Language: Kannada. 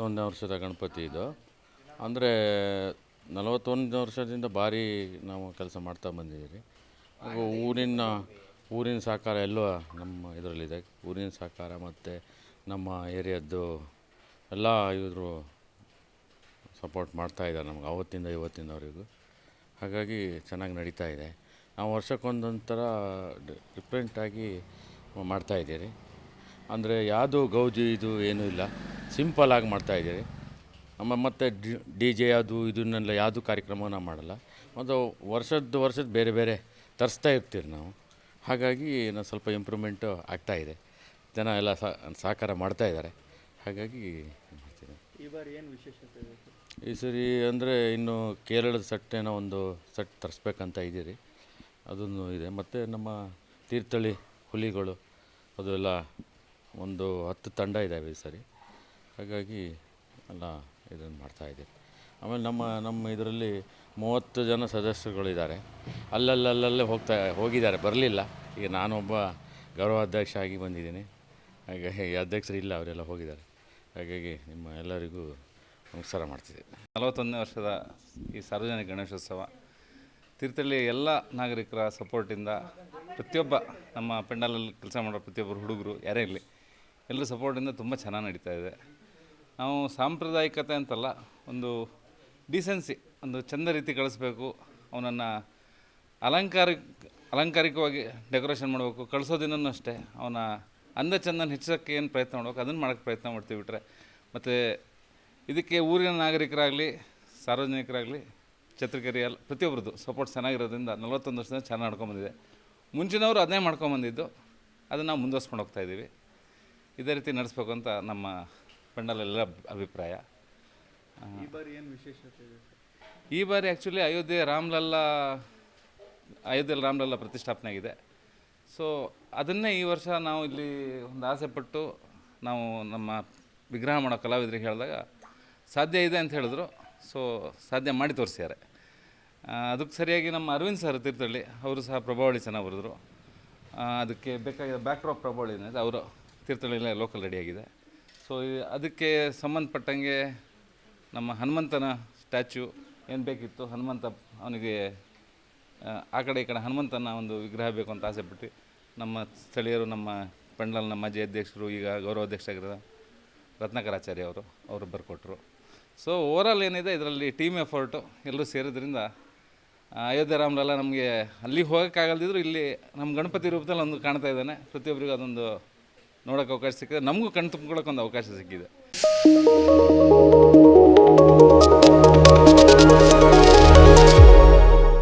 ನಲವತ್ತೊಂದನೇ ವರ್ಷದ ಗಣಪತಿ ಇದು. ಅಂದರೆ ನಲವತ್ತೊಂದನೇ ವರ್ಷದಿಂದ ಭಾರಿ ನಾವು ಕೆಲಸ ಮಾಡ್ತಾ ಬಂದಿದ್ದೀವಿ ಹಾಗೂ ಊರಿನ ಊರಿನ ಸಹಕಾರ ಎಲ್ಲ ನಮ್ಮ ಇದರಲ್ಲಿದೆ. ಊರಿನ ಸಹಕಾರ ಮತ್ತು ನಮ್ಮ ಏರಿಯಾದ್ದು ಎಲ್ಲ ಇವರು ಸಪೋರ್ಟ್ ಮಾಡ್ತಾ ಇದ್ದಾರೆ ನಮ್ಗೆ ಅವತ್ತಿಂದ ಇವತ್ತಿನವರೆಗೂ. ಹಾಗಾಗಿ ಚೆನ್ನಾಗಿ ನಡೀತಾ ಇದೆ. ನಾವು ವರ್ಷಕ್ಕೊಂದೊಂಥರ ಡಿಫ್ರೆಂಟಾಗಿ ಮಾಡ್ತಾಯಿದ್ದೀರಿ ಅಂದರೆ ಯಾವುದು ಗೌಜಿ ಇದು ಏನೂ ಇಲ್ಲ. ಸಿಂಪಲಾಗಿ ಮಾಡ್ತಾಯಿದ್ದೀವಿ ನಮ್ಮ ಮತ್ತು ಡಿ ಜೆ ಅದು ಇದನ್ನೆಲ್ಲ ಯಾವುದು ಕಾರ್ಯಕ್ರಮ ನಾವು ಮಾಡಲ್ಲ. ಮತ್ತು ವರ್ಷದ ವರ್ಷದ ಬೇರೆ ಬೇರೆ ತರಿಸ್ತಾ ಇರ್ತೀವಿ ನಾವು. ಹಾಗಾಗಿ ನಾವು ಸ್ವಲ್ಪ ಇಂಪ್ರೂವ್ಮೆಂಟು ಆಗ್ತಾಯಿದೆ ಜನ ಎಲ್ಲ ಸಹಕಾರ ಮಾಡ್ತಾ ಇದ್ದಾರೆ. ಹಾಗಾಗಿ ಮಾಡ್ತೀನಿ. ಈ ಬಾರಿ ಏನು ವಿಶೇಷತೆ ಇದೆ? ಈ ಸರಿ ಅಂದರೆ ಇನ್ನು ಕೇರಳದ ಸೆಟ್ಟೇನೋ ಒಂದು ಸಟ್ ತರಿಸ್ಬೇಕಂತ ಇದ್ದೀರಿ. ಅದೊಂದು ಇದೆ. ಮತ್ತು ನಮ್ಮ ತೀರ್ಥಹಳ್ಳಿ ಹುಲಿಗಳು ಅದು ಎಲ್ಲ ಒಂದು ಹತ್ತು ತಂಡ ಇದ್ದಾವೆ ಈ ಸರಿ. ಹಾಗಾಗಿ ಎಲ್ಲ ಇದನ್ನು ಮಾಡ್ತಾಯಿದ್ದೀವಿ ಆಮೇಲೆ ನಮ್ಮ ನಮ್ಮ ಇದರಲ್ಲಿ ಮೂವತ್ತು ಜನ ಸದಸ್ಯರುಗಳಿದ್ದಾರೆ. ಅಲ್ಲಲ್ಲಲ್ಲಲ್ಲೇ ಹೋಗ್ತಾ, ಹೋಗಿದ್ದಾರೆ, ಬರಲಿಲ್ಲ. ಈಗ ನಾನೊಬ್ಬ ಗೌರವಾಧ್ಯಕ್ಷ ಆಗಿ ಬಂದಿದ್ದೀನಿ. ಹಾಗಾಗಿ ಅಧ್ಯಕ್ಷರು ಇಲ್ಲ ಅವರೆಲ್ಲ ಹೋಗಿದ್ದಾರೆ. ಹಾಗಾಗಿ ನಿಮ್ಮ ಎಲ್ಲರಿಗೂ ನಮಸ್ಕಾರ ಮಾಡ್ತಿದ್ದೆ ನಲವತ್ತೊಂದನೇ ವರ್ಷದ ಈ ಸಾರ್ವಜನಿಕ ಗಣೇಶೋತ್ಸವ ತೀರ್ಥಳ್ಳಿ ಎಲ್ಲ ನಾಗರಿಕರ ಸಪೋರ್ಟಿಂದ ಪ್ರತಿಯೊಬ್ಬ, ನಮ್ಮ ಪೆಂಡಾಲಲ್ಲಿ ಕೆಲಸ ಮಾಡೋ ಪ್ರತಿಯೊಬ್ಬರು ಹುಡುಗರು ಯಾರೇ ಇರಲಿ, ಎಲ್ಲರ ಸಪೋರ್ಟಿಂದ ತುಂಬ ಚೆನ್ನಾಗಿ ನಡೀತಾ ಇದೆ. ನಾವು ಸಾಂಪ್ರದಾಯಿಕತೆ ಅಂತಲ್ಲ, ಒಂದು ಡಿಸೆನ್ಸಿ ಒಂದು ಚಂದ ರೀತಿ ಕಳಿಸ್ಬೇಕು, ಅವನನ್ನು ಅಲಂಕಾರಿಕ, ಅಲಂಕಾರಿಕವಾಗಿ ಡೆಕೋರೇಷನ್ ಮಾಡಬೇಕು ಕಳಿಸೋದಿನೂ ಅಷ್ಟೇ, ಅವನ ಅಂದ ಚಂದನ ಹೆಚ್ಚೋಕ್ಕೆ ಏನು ಪ್ರಯತ್ನ ಮಾಡಬೇಕು, ಅದನ್ನು ಮಾಡೋಕ್ಕೆ ಪ್ರಯತ್ನ ಮಾಡ್ತೀವಿ ಬಿಟ್ಟರೆ ಮತ್ತು ಇದಕ್ಕೆ ಊರಿನ ನಾಗರಿಕರಾಗಲಿ, ಸಾರ್ವಜನಿಕರಾಗಲಿ ಚತ್ರಕರಿಯಲ್ಲಿ ಪ್ರತಿಯೊಬ್ಬರದ್ದು ಸಪೋರ್ಟ್ ಚೆನ್ನಾಗಿರೋದ್ರಿಂದ ನಲವತ್ತೊಂದು ವರ್ಷದಿಂದ ಚೆನ್ನಾಗಿ ನಡ್ಕೊಂಬಂದಿದೆ. ಮುಂಚಿನವರು ಅದನ್ನೇ ಮಾಡ್ಕೊಂಬಂದಿದ್ದು, ಅದನ್ನು ನಾವು ಮುಂದುವರ್ಸ್ಕೊಂಡು ಹೋಗ್ತಾ ಇದ್ದೀವಿ. ಇದೇ ರೀತಿ ನಡೆಸ್ಬೇಕು ಅಂತ ನಮ್ಮ ಪೆಂಡಲೆಲ್ಲ ಅಭಿಪ್ರಾಯ. ಈ ಬಾರಿ ಏನು ವಿಶೇಷತೆ ಇದೆ ಈ ಬಾರಿ ಆ್ಯಕ್ಚುಲಿ ಅಯೋಧ್ಯೆ ರಾಮ್ಲಲ್ಲ ಅಯೋಧ್ಯೆಯಲ್ಲಿ ರಾಮ್ಲಲ್ಲ ಪ್ರತಿಷ್ಠಾಪನೆ ಆಗಿದೆ. ಸೊ ಅದನ್ನೇ ಈ ವರ್ಷ ನಾವು ಇಲ್ಲಿ ಒಂದು ಆಸೆ ಪಟ್ಟು ನಾವು ನಮ್ಮ ವಿಗ್ರಹ ಮಾಡೋ ಕಲಾವಿದರಿಗೆ ಹೇಳಿದಾಗ ಸಾಧ್ಯ ಇದೆ ಅಂತ ಹೇಳಿದ್ರು. ಸೊ ಸಾಧ್ಯ ಮಾಡಿ ತೋರಿಸ್ಯಾರೆ. ಅದಕ್ಕೆ ಸರಿಯಾಗಿ ನಮ್ಮ ಅರವಿಂದ್ ಸರ್ ತೀರ್ಥಹಳ್ಳಿ ಅವರು ಸಹ ಪ್ರಭಾವಳಿ ಚೆನ್ನಾಗಿ ಬರೆದ್ರು. ಅದಕ್ಕೆ ಬೇಕಾಗಿರೋ ಬ್ಯಾಕ್ಡ್ರಾಪ್ ಪ್ರಭಾವಳಿ ಏನಿದೆ ಅವರು ತೀರ್ಥಹಳ್ಳಿಯಲ್ಲೇ ಲೋಕಲ್ ರೆಡಿಯಾಗಿದೆ ಸೊ ಅದಕ್ಕೆ ಸಂಬಂಧಪಟ್ಟಂಗೆ ನಮ್ಮ ಹನುಮಂತನ ಸ್ಟ್ಯಾಚ್ಯೂ ಏನು ಬೇಕಿತ್ತು? ಹನುಮಂತ ಅವನಿಗೆ ಆ, ಕಡೆ ಈ ಕಡೆ ಹನುಮಂತನ ಒಂದು ವಿಗ್ರಹ ಬೇಕು ಅಂತ ಆಸೆಪಟ್ಟು ನಮ್ಮ ಸ್ಥಳೀಯರು ನಮ್ಮ ಪಂಡಲ್ನ ಮಾಜಿ ಅಧ್ಯಕ್ಷರು ಈಗ ಗೌರವಾಧ್ಯಕ್ಷರಾಗಿರೋ ರತ್ನಾಕರಾಚಾರ್ಯ ಅವರು ಅವರು ಬರ್ಕೊಟ್ರು. ಸೊ ಓವರಾಲ್ ಏನಿದೆ ಇದರಲ್ಲಿ ಟೀಮ್ ಎಫರ್ಟು ಎಲ್ಲರೂ ಸೇರಿದ್ರಿಂದ ಅಯೋಧ್ಯೆ ರಾಮಲೆಲ್ಲ ನಮಗೆ ಅಲ್ಲಿ ಹೋಗೋಕ್ಕಾಗಲ್ದಿದ್ರು ಇಲ್ಲಿ ನಮ್ಮ ಗಣಪತಿ ರೂಪದಲ್ಲಿ ಒಂದು ಕಾಣ್ತಾ ಇದ್ದಾನೆ. ಪ್ರತಿಯೊಬ್ಬರಿಗೂ ಅದೊಂದು ನೋಡೋಕ್ಕೆ ಅವಕಾಶ ಸಿಕ್ಕಿದೆ ನಮಗೂ ಕಣ್ಣು ತುಂಬ್ಕೊಳ್ಳೋಕೆ ಒಂದು ಅವಕಾಶ ಸಿಕ್ಕಿದೆ.